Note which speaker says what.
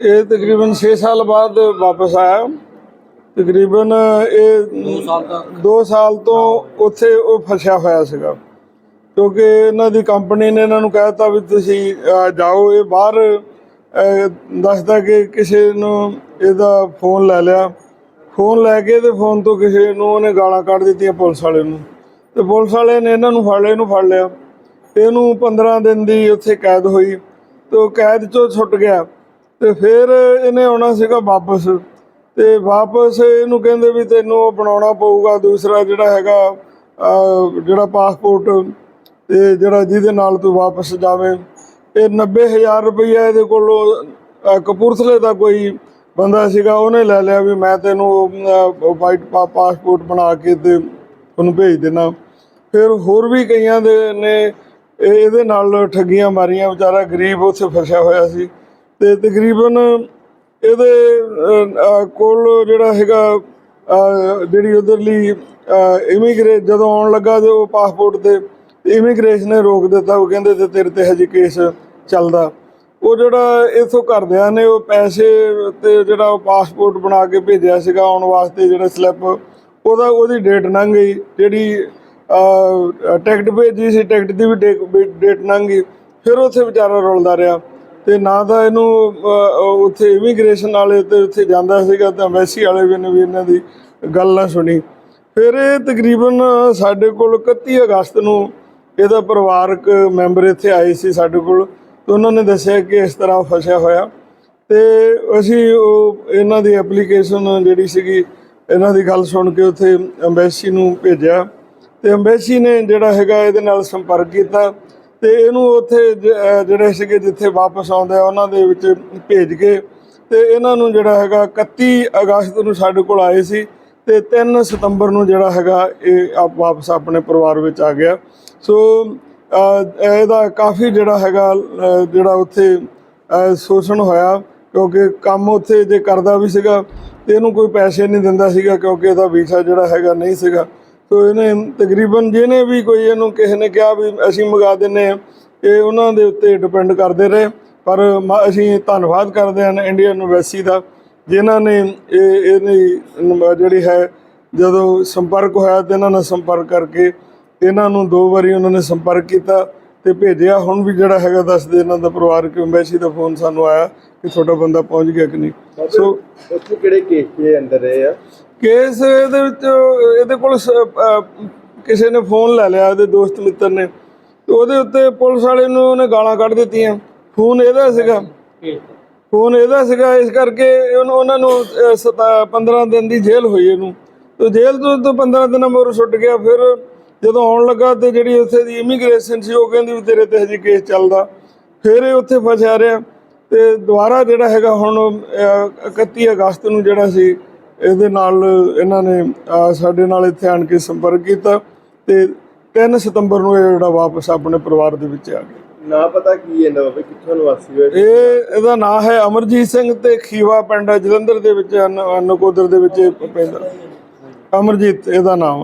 Speaker 1: ਇਹ ਤਕਰੀਬਨ 6 ਸਾਲ ਬਾਅਦ ਵਾਪਸ ਆਇਆ। ਤਕਰੀਬਨ ਇਹ 2 ਸਾਲ ਤੱਕ। 2 ਸਾਲ ਤੋਂ ਉੱਥੇ ਉਹ ਫਸਿਆ ਹੋਇਆ ਸੀਗਾ। ਕਿਉਂਕਿ ਇਹਨਾਂ ਦੀ ਕੰਪਨੀ ਨੇ ਇਹਨਾਂ ਨੂੰ ਕਹਿਤਾ ਵੀ ਤੁਸੀਂ ਜਾਓ ਇਹ ਬਾਹਰ ਦੱਸਦਾ ਕਿ ਕਿਸੇ ਨੂੰ ਇਹਦਾ ਫੋਨ ਲੈ ਲਿਆ। ਫੋਨ ਲੈ ਕੇ ਤੇ ਫੋਨ ਤੋਂ ਕਿਸੇ ਨੂੰ ਉਹਨੇ ਗਾਲਾਂ ਕੱਢ ਦਿੱਤੀਆਂ ਪੁਲਿਸ ਵਾਲੇ ਨੂੰ। ਤੇ ਪੁਲਿਸ ਵਾਲੇ ਨੇ ਇਹਨਾਂ ਨੂੰ ਫੜ ਲਿਆ ਇਹਨੂੰ ਫੜ ਲਿਆ। ਇਹਨੂੰ 15 ਦਿਨ ਦੀ ਉੱਥੇ ਕੈਦ ਹੋਈ। ਤੇ ਉਹ ਕੈਦ ਚੋਂ ਛੁੱਟ ਗਿਆ। ਤੇ ਫਿਰ ਇਹਨੇ ਆਉਣਾ ਸੀਗਾ ਵਾਪਸ ਤੇ ਵਾਪਸ ਇਹਨੂੰ ਕਹਿੰਦੇ ਵੀ ਤੈਨੂੰ ਉਹ ਬਣਾਉਣਾ ਪਊਗਾ ਦੂਸਰਾ ਜਿਹੜਾ ਹੈਗਾ ਜਿਹੜਾ ਪਾਸਪੋਰਟ ਤੇ ਜਿਹੜਾ ਜਿਹਦੇ ਨਾਲ ਤੂੰ ਵਾਪਸ ਜਾਵੇਂ। ਇਹ 90000 ਰੁਪਈਆ ਇਹਦੇ ਕੋਲੋਂ ਕਪੂਰਥਲੇ ਦਾ ਕੋਈ ਬੰਦਾ ਸੀਗਾ, ਉਹਨੇ ਲੈ ਲਿਆ ਵੀ ਮੈਂ ਤੈਨੂੰ ਵਾਈਟ ਪਾਸਪੋਰਟ ਬਣਾ ਕੇ ਤੇ ਉਹਨੂੰ ਭੇਜ ਦੇਣਾ। ਫਿਰ ਹੋਰ ਵੀ ਕਈਆਂ ਦੇ ਨੇ ਇਹਦੇ ਨਾਲ ਠੱਗੀਆਂ ਮਾਰੀਆਂ, ਵਿਚਾਰਾ ਗਰੀਬ ਉੱਥੇ ਫਸਿਆ ਹੋਇਆ ਸੀ। ਤੇ ਤਕਰੀਬਨ ਇਹਦੇ ਕੋਲ ਜਿਹੜਾ ਹੈਗਾ ਜਿਹੜੀ ਉਧਰਲੀ ਇਮੀਗ੍ਰੇਟ ਜਦੋਂ ਆਉਣ ਲੱਗਾ ਤੇ ਉਹ ਪਾਸਪੋਰਟ ਤੇ ਇਮੀਗ੍ਰੇਸ਼ਨ ਨੇ ਰੋਕ ਦਿੱਤਾ। ਉਹ ਕਹਿੰਦੇ ਤੇ ਤੇਰੇ ਤੇ ਹਜੇ ਕੇਸ ਚੱਲਦਾ। ਉਹ ਜਿਹੜਾ ਇਥੋਂ ਘਰਦਿਆਂ ਨੇ ਉਹ ਪੈਸੇ ਤੇ ਜਿਹੜਾ ਉਹ ਪਾਸਪੋਰਟ ਬਣਾ ਕੇ ਭੇਜਿਆ ਸੀਗਾ ਆਉਣ ਵਾਸਤੇ ਜਿਹੜਾ ਸਲਿੱਪ ਉਹਦਾ ਉਹਦੀ ਡੇਟ ਲੰਘ ਗਈ। ਜਿਹੜੀ ਟਿਕਟ ਭੇਜੀ ਸੀ, ਟਿਕਟ ਦੀ ਵੀ ਡੇ- ਡੇਟ ਲੰਘ ਗਈ। ਫਿਰ ਉੱਥੇ ਵਿਚਾਰਾ ਰੁਲਦਾ ਰਿਹਾ। ਤੇ ਨਾ ਤਾਂ ਇਹਨੂੰ ਅਹ, ਉੱਥੇ ਇਮੀਗ੍ਰੇਸ਼ਨ ਵਾਲੇ ਤੇ ਉੱਥੇ ਜਾਂਦਾ ਸੀਗਾ ਤਾਂ ਐਮਬੈਸੀ ਵਾਲੇ ਵੀ ਨੇ ਵੀ ਇਹਨਾਂ ਦੀ ਗੱਲ ਨਾ ਸੁਣੀ। ਫਿਰ ਇਹ ਤਕਰੀਬਨ ਸਾਡੇ ਕੋਲ 31 ਅਗਸਤ ਨੂੰ ਇਹਦਾ ਪਰਿਵਾਰਕ ਮੈਂਬਰ ਇੱਥੇ ਆਏ ਸੀ ਸਾਡੇ ਕੋਲ ਤੇ ਉਹਨਾਂ ਨੇ ਦੱਸਿਆ ਕਿ ਇਸ ਤਰ੍ਹਾਂ ਫਸਿਆ ਹੋਇਆ ਤੇ ਅਸੀਂ ਉਹ ਇਹਨਾਂ ਦੀ ਐਪਲੀਕੇਸ਼ਨ ਜਿਹੜੀ ਸੀਗੀ ਇਹਨਾਂ ਦੀ ਗੱਲ ਸੁਣ ਕੇ ਉੱਥੇ ਐਮਬੈਸੀ ਨੂੰ ਭੇਜਿਆ ਤੇ ਐਮਬੈਸੀ ਨੇ ਜਿਹੜਾ ਹੈਗਾ ਇਹਦੇ ਨਾਲ ਸੰਪਰਕ ਕੀਤਾ ਤੇ ਇਹਨੂੰ ਉੱਥੇ ਜ- ਜਿਹੜੇ ਸੀਗੇ ਜਿੱਥੇ ਵਾਪਸ ਆਉਂਦੇ ਆ ਉਹਨਾਂ ਦੇ ਵਿੱਚ ਭੇਜ ਕੇ ਤੇ ਇਹਨਾਂ ਨੂੰ ਜਿਹੜਾ ਹੈਗਾ 31 ਅਗਸਤ ਨੂੰ ਸਾਡੇ ਕੋਲ ਆਏ ਸੀ ਤੇ 3 ਸਤੰਬਰ ਨੂੰ ਜਿਹੜਾ ਹੈਗਾ ਇਹ ਆਪ ਵਾਪਸ ਆਪਣੇ ਪਰਿਵਾਰ ਵਿੱਚ ਆ ਗਿਆ। ਸੋ ਇਹਦਾ ਕਾਫੀ ਜਿਹੜਾ ਹੈਗਾ ਜਿਹੜਾ ਉੱਥੇ ਸ਼ੋਸ਼ਣ ਹੋਇਆ ਕਿਉਂਕਿ ਕੰਮ ਉੱਥੇ ਜੇ ਕਰਦਾ ਵੀ ਸੀਗਾ ਤੇ ਇਹਨੂੰ ਕੋਈ ਪੈਸੇ ਨਹੀਂ ਦਿੰਦਾ ਸੀਗਾ ਕਿਉਂਕਿ ਇਹਦਾ ਵੀਜ਼ਾ ਜਿਹੜਾ ਹੈਗਾ ਨਹੀਂ ਸੀਗਾ। ਸੋ ਇਹਨੇ ਤਕਰੀਬਨ ਜਿਹਨੇ ਵੀ ਕੋਈ ਇਹਨੂੰ ਕਿਸੇ ਨੇ ਕਿਹਾ ਵੀ ਅਸੀਂ ਮੰਗਾ ਦਿੰਨੇ ਆ ਇਹ ਉਹਨਾਂ ਦੇ ਉੱਤੇ ਡਿਪੈਂਡ ਕਰਦੇ ਰਹੇ। ਪਰ ਅਸੀਂ ਧੰਨਵਾਦ ਕਰਦੇ ਹਾਂ ਇੰਡੀਅਨ ਯੂਨੀਵਰਸਿਟੀ ਦਾ ਜਿਨ੍ਹਾਂ ਨੇ ਇਹ ਇਹਦੀ ਜਿਹੜੀ ਹੈ ਜਦੋਂ ਸੰਪਰਕ ਹੋਇਆ ਤੇ ਇਹਨਾਂ ਨਾਲ ਸੰਪਰਕ ਕਰਕੇ ਇਹਨਾਂ ਨੂੰ ਦੋ ਵਾਰੀ ਉਹਨਾਂ ਨੇ ਸੰਪਰਕ ਕੀਤਾ ਤੇ ਭੇਜਿਆ। ਹੁਣ ਵੀ ਜਿਹੜਾ ਹੈਗਾ ਦੱਸਦੇ ਇਹਨਾਂ ਦਾ ਪਰਿਵਾਰਕ ਐਮਬੈਸੀ ਦਾ ਫੋਨ ਸਾਨੂੰ ਆਇਆ ਕਿ ਤੁਹਾਡਾ ਬੰਦਾ ਪਹੁੰਚ ਗਿਆ ਕਿ ਨਹੀਂ। ਸੋ
Speaker 2: ਉੱਥੇ ਕਿਹੜੇ ਕੇਸ ਦੇ ਅੰਦਰ ਰਹੇ ਆ?
Speaker 1: ਕੇਸ ਇਹਦੇ ਵਿੱਚ ਇਹਦੇ ਕੋਲ ਸ- ਕਿਸੇ ਨੇ ਫੋਨ ਲੈ ਲਿਆ ਉਹਦੇ ਦੋਸਤ ਮਿੱਤਰ ਨੇ। ਤੇ ਉਹਦੇ ਉੱਤੇ ਪੁਲਿਸ ਵਾਲੇ ਨੂੰ ਉਹਨੇ ਗਾਲਾਂ ਕੱਢ ਦਿੱਤੀਆਂ। ਫੋਨ ਇਹਦਾ ਸੀਗਾ। ਫੋਨ ਇਹਦਾ ਸੀਗਾ ਇਸ ਕਰਕੇ ਉਹਨੂੰ ਉਹਨਾਂ ਨੂੰ ਸਤਾ- 15 ਦਿਨ ਦੀ ਜੇਲ੍ਹ ਹੋਈ ਇਹਨੂੰ। ਤੇ ਜੇਲ੍ਹ ਤੋਂ ਤੋਂ 15 ਦਿਨਾਂ ਮਗਰੋਂ ਛੁੱਟ ਗਿਆ। ਫਿਰ ਜਦੋਂ ਆਉਣ ਲੱਗਾ ਤੇ ਜਿਹੜੀ ਉੱਥੇ ਦੀ ਇਮੀਗ੍ਰੇਸ਼ਨ ਸੀ ਉਹ ਕਹਿੰਦੀ ਵੀ ਤੇਰੇ ਤੇ ਹਜੇ ਕੇਸ ਚੱਲਦਾ। ਫਿਰ ਇਹ ਉੱਥੇ ਫਸਿਆ ਰਿਹਾ। ਤੇ ਦੁਬਾਰਾ ਜਿਹੜਾ ਹੈਗਾ ਹੁਣ ਅਹ, 31 ਅਗਸਤ ਨੂੰ ਜਿਹੜਾ ਸੀ ਇਹਦੇ ਨਾਲ ਇਹਨਾਂ ਨੇ ਸਾਡੇ ਨਾਲ ਇੱਥੇ ਆਣ ਕੇ ਸੰਪਰਕ ਕੀਤਾ ਤੇ 3 ਸਤੰਬਰ ਨੂੰ ਇਹ ਜਿਹੜਾ ਵਾਪਸ ਆਪਣੇ ਪਰਿਵਾਰ ਦੇ ਵਿੱਚ ਆ ਗਿਆ
Speaker 2: ਨਾ ਪਤਾ ਕੀ ਹੈ ਨਾ ਬਾਬੇ ਕਿੱਥੋਂ ਨਿਵਾਸੀ ਹੋਏ
Speaker 1: ਇਹ ਇਹਦਾ ਨਾਮ ਹੈ ਅਮਰਜੀਤ ਸਿੰਘ ਤੇ ਖੀਵਾ ਪਿੰਡ ਜਲੰਧਰ ਦੇ ਵਿੱਚ ਅਨ- ਨਕੋਦਰ ਦੇ ਵਿੱਚ ਪੈਂਦਾ ਅਮਰਜੀਤ ਇਹਦਾ ਨਾਮ